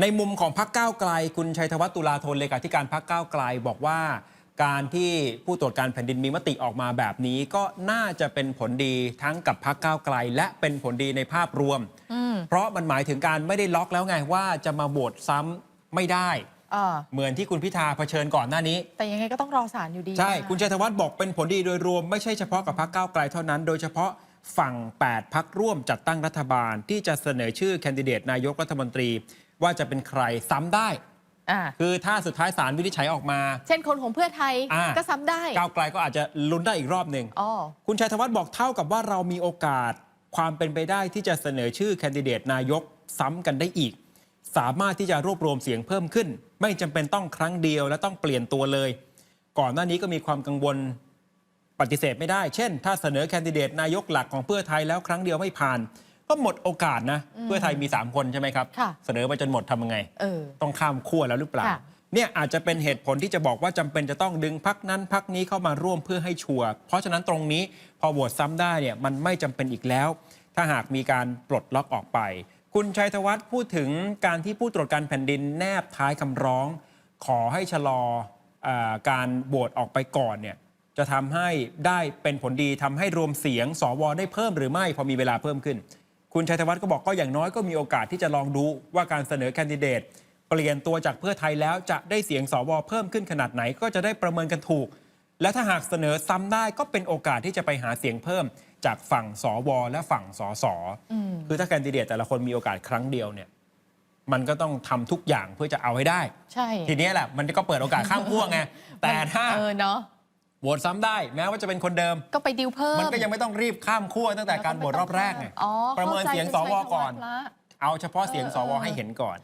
ในมุมของพรรคก้าวไกล คุณชัยธวัฒน์ตุลาธนเลขาธิการพรรคก้าวไกลบอกว่า การที่ผู้ตรวจการแผ่นดินมีมติออกมาแบบนี้ก็น่าจะเป็นผลดีทั้งกับพรรคก้าวไกล และเป็นผลดีในภาพรวมอืมเพราะมันหมายถึงการไม่ได้ล็อกแล้วไงว่าจะมาโหวตซ้ำไม่ได้เออเหมือนที่คุณพิธาเผชิญก่อนหน้านี้ แต่ยังไงก็ต้องรอสารอยู่ดี ใช่ะคุณชัยธวัฒน์บอกเป็นผลดีโดยรวมไม่ใช่เฉพาะกับพรรคก้าวไกลเท่านั้น โดยเฉพาะฝั่ง 8 พักร่วมจัดตั้งรัฐบาลที่จะเสนอชื่อแคนดิเดตนายกรัฐมนตรี ว่าจะเป็นใครซ้ำได้ อ่าคือถ้าสุดท้ายสารวินิจฉัยออกมา เช่นคนของเพื่อไทยอ่า ก็ซ้ำได้ก้าวไกลก็อาจจะลุ้นได้อีกรอบหนึ่ง อ๋อ คุณชัยธวัฒน์บอกเท่ากับว่าเรามีโอกาสความเป็นไปได้ที่จะเสนอชื่อแคนดิเดตนายกซ้ำกันได้อีก สามารถที่จะรวบรวมเสียงเพิ่มขึ้น ไม่จำเป็นต้องครั้งเดียวและต้องเปลี่ยนตัวเลย ก่อนหน้านี้ก็มีความกังวลปฏิเสธไม่ได้ เช่น ถ้าเสนอแคนดิเดตนายกหลักของเพื่อไทยแล้วครั้งเดียวไม่ผ่าน ก็หมดโอกาสนะ เพื่อไทยมี 3 คนใช่ไหมครับค่ะเสนอไปจนหมดทำยังไงเออต้องข้ามขั้วแล้วหรือเปล่าค่ะเนี่ยอาจจะเป็นเหตุผลที่จะบอกว่าจำเป็นจะต้องดึงพักนั้นพักนี้เข้ามาร่วมเพื่อให้ชัวร์เพราะฉะนั้นตรงนี้พอโหวตซ้ำได้เนี่ยมันไม่จำเป็นอีกแล้ว ถ้าหากมีการปลดล็อกออกไป คุณชัยธวัฒน์พูดถึงการที่ผู้ตรวจการแผ่นดินแนบท้ายคำร้อง ขอให้ชะลอเออการโหวตออกไปก่อนเนี่ยจะทำให้ได้เป็นผลดีทำให้รวมเสียงสวได้เพิ่มหรือไม่พอมีเวลาเพิ่มขึ้น คุณชัยธวัฒน์ก็บอกก็อย่างน้อยก็มีโอกาสที่จะลองดูว่าการเสนอแคนดิเดตเปลี่ยนตัวจากเพื่อไทยแล้วจะได้เสียงสวเพิ่มขึ้นขนาดไหนก็จะได้ประเมินกันถูก และถ้าหากเสนอซ้ำได้ก็เป็นโอกาสที่จะไปหาเสียงเพิ่มจากฝั่งสวและฝั่งสสอืมคือถ้าแคนดิเดตแต่ละคนมีโอกาสครั้งเดียวเนี่ยมันก็ต้องทำทุกอย่างเพื่อจะเอาให้ได้ ใช่ ทีนี้แหละ มันก็เปิดโอกาสข้ามขั้วไง แต่ถ้า เออเนาะ โหวตซ้ำได้ แม้ว่าจะเป็นคนเดิม ก็ไปดิวเพิ่ม มันก็ยังไม่ต้องรีบข้ามขั้วตั้งแต่การโหวตรอบแรกไงอ๋อประเมินเสียงสวก่อน เข้าใจคุณชัยธวัฒน์ละ เอาเฉพาะเสียงสวให้เห็นก่อน